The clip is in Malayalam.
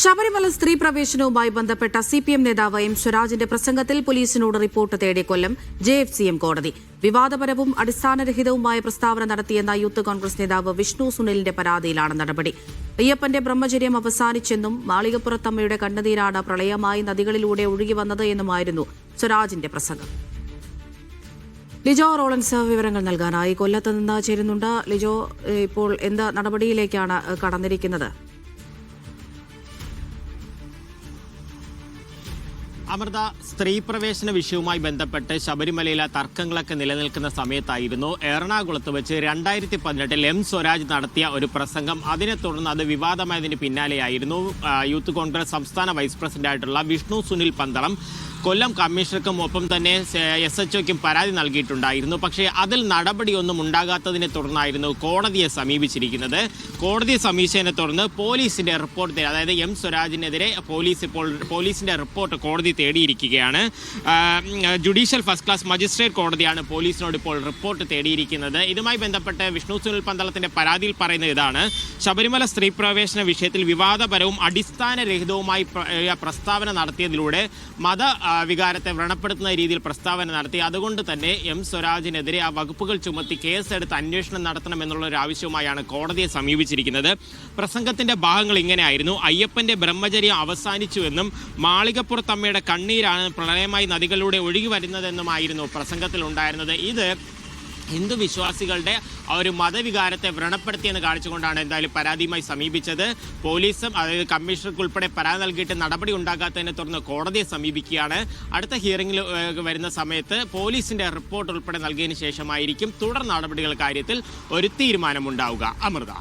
ശബരിമല സ്ത്രീ പ്രവേശനവുമായി ബന്ധപ്പെട്ട സി പി എം നേതാവ് എം സ്വരാജിന്റെ പ്രസംഗത്തിൽ പോലീസിനോട് റിപ്പോർട്ട് തേടിയ Kollam J F C M കോടതി. വിവാദപരവും അടിസ്ഥാനരഹിതവുമായ പ്രസ്താവന നടത്തിയെന്ന യൂത്ത് കോൺഗ്രസ് നേതാവ് വിഷ്ണു സുനിലിന്റെ പരാതിയിലാണ് നടപടി. അയ്യപ്പന്റെ ബ്രഹ്മചര്യം അവസാനിച്ചെന്നും മാളികപ്പുറത്തമ്മയുടെ കണ്ണുനീരാണ് പ്രളയമായി നദികളിലൂടെ ഒഴുകി വന്നത് എന്നുമായിരുന്നു സ്വരാജിന്റെ പ്രസംഗം. ലിജോ റോളൻസ് വിവരങ്ങൾ നൽകാനായി കൊല്ലത്ത് നിന്ന് ചേരുന്നുണ്ട്. ലിജോ ഇപ്പോൾ എന്ത് നടപടിയിലേക്കാണ് കടന്നിരിക്കുന്നത്? അമൃത സ്ത്രീ പ്രവേശന വിഷയവുമായി ബന്ധപ്പെട്ട് ശബരിമലയിലെ തർക്കങ്ങളൊക്കെ നിലനിൽക്കുന്ന സമയത്തായിരുന്നു എറണാകുളത്ത് വെച്ച് രണ്ടായിരത്തി പതിനെട്ടിൽ എം സ്വരാജ് നടത്തിയ ഒരു പ്രസംഗം. അതിനെ തുടർന്ന് അത് വിവാദമായതിന് പിന്നാലെയായിരുന്നു. യൂത്ത് കോൺഗ്രസ് സംസ്ഥാന വൈസ് പ്രസിഡന്റായിട്ടുള്ള വിഷ്ണു സുനിൽ പന്തളം കൊല്ലം കമ്മീഷണർക്കും ഒപ്പം തന്നെ എസ് എച്ച് ഒക്കും പരാതി നൽകിയിട്ടുണ്ടായിരുന്നു. പക്ഷേ അതിൽ നടപടിയൊന്നും ഉണ്ടാകാത്തതിനെ തുടർന്നായിരുന്നു കോടതിയെ സമീപിച്ചിരിക്കുന്നത്. കോടതിയെ സമീപിച്ചതിനെ തുടർന്ന് പോലീസിന്റെ റിപ്പോർട്ട് അതായത് എം സ്വരാജിനെതിരെ പോലീസ് ഇപ്പോൾ പോലീസിന്റെ റിപ്പോർട്ട് കോടതി തേടിയിരിക്കുകയാണ്. ജുഡീഷ്യൽ ഫസ്റ്റ് ക്ലാസ് മജിസ്ട്രേറ്റ് കോടതിയാണ് പോലീസിനോട് ഇപ്പോൾ റിപ്പോർട്ട് തേടിയിരിക്കുന്നത്. ഇതുമായി ബന്ധപ്പെട്ട് വിഷ്ണു സുനിൽ പന്തളത്തിന്റെ പരാതിയിൽ പറയുന്ന ഇതാണ്. ശബരിമല സ്ത്രീ പ്രവേശന വിഷയത്തിൽ വിവാദപരവും അടിസ്ഥാനരഹിതവുമായി പ്ര- പ്രസ്താവന നടത്തിയതിലൂടെ മത വികാരത്തെ വ്രണപ്പെടുത്തുന്ന രീതിയിൽ പ്രസ്താവന നടത്തി. അതുകൊണ്ട് തന്നെ എം സ്വരാജിനെതിരെ ആ വകുപ്പുകൾ ചുമത്തി കേസെടുത്ത് അന്വേഷണം നടത്തണമെന്നുള്ള ഒരു ആവശ്യവുമായാണ് കോടതിയെ സമീപിച്ചിരിക്കുന്നത്. പ്രസംഗത്തിന്റെ ഭാഗങ്ങൾ ഇങ്ങനെയായിരുന്നു. അയ്യപ്പന്റെ ബ്രഹ്മചര്യം അവസാനിച്ചുവെന്നും മാളികപ്പുറത്തമ്മയുടെ കണ്ണീരാണ് പ്രളയമായി നദികളിലൂടെ ഒഴുകി വരുന്നതെന്നുമായിരുന്നു പ്രസംഗത്തിൽ ഉണ്ടായിരുന്നത് ഇത് ഹിന്ദു വിശ്വാസികളുടെ ആ ഒരു മതവികാരത്തെ വ്രണപ്പെടുത്തിയെന്ന് കാണിച്ചുകൊണ്ടാണ് എന്തായാലും പരാതിയുമായി സമീപിച്ചത്. പോലീസും അതായത് കമ്മീഷണർക്ക് ഉൾപ്പെടെ പരാതി നൽകിയിട്ട് നടപടി ഉണ്ടാകാത്തതിനെ തുടർന്ന് കോടതിയെ സമീപിക്കുകയാണ്. അടുത്ത ഹിയറിംഗിൽ വരുന്ന സമയത്ത് പോലീസിന്റെ റിപ്പോർട്ട് ഉൾപ്പെടെ നൽകിയതിനു ശേഷമായിരിക്കും തുടർ നടപടികൾ കാര്യത്തിൽ ഒരു തീരുമാനമുണ്ടാവുക. അമൃത.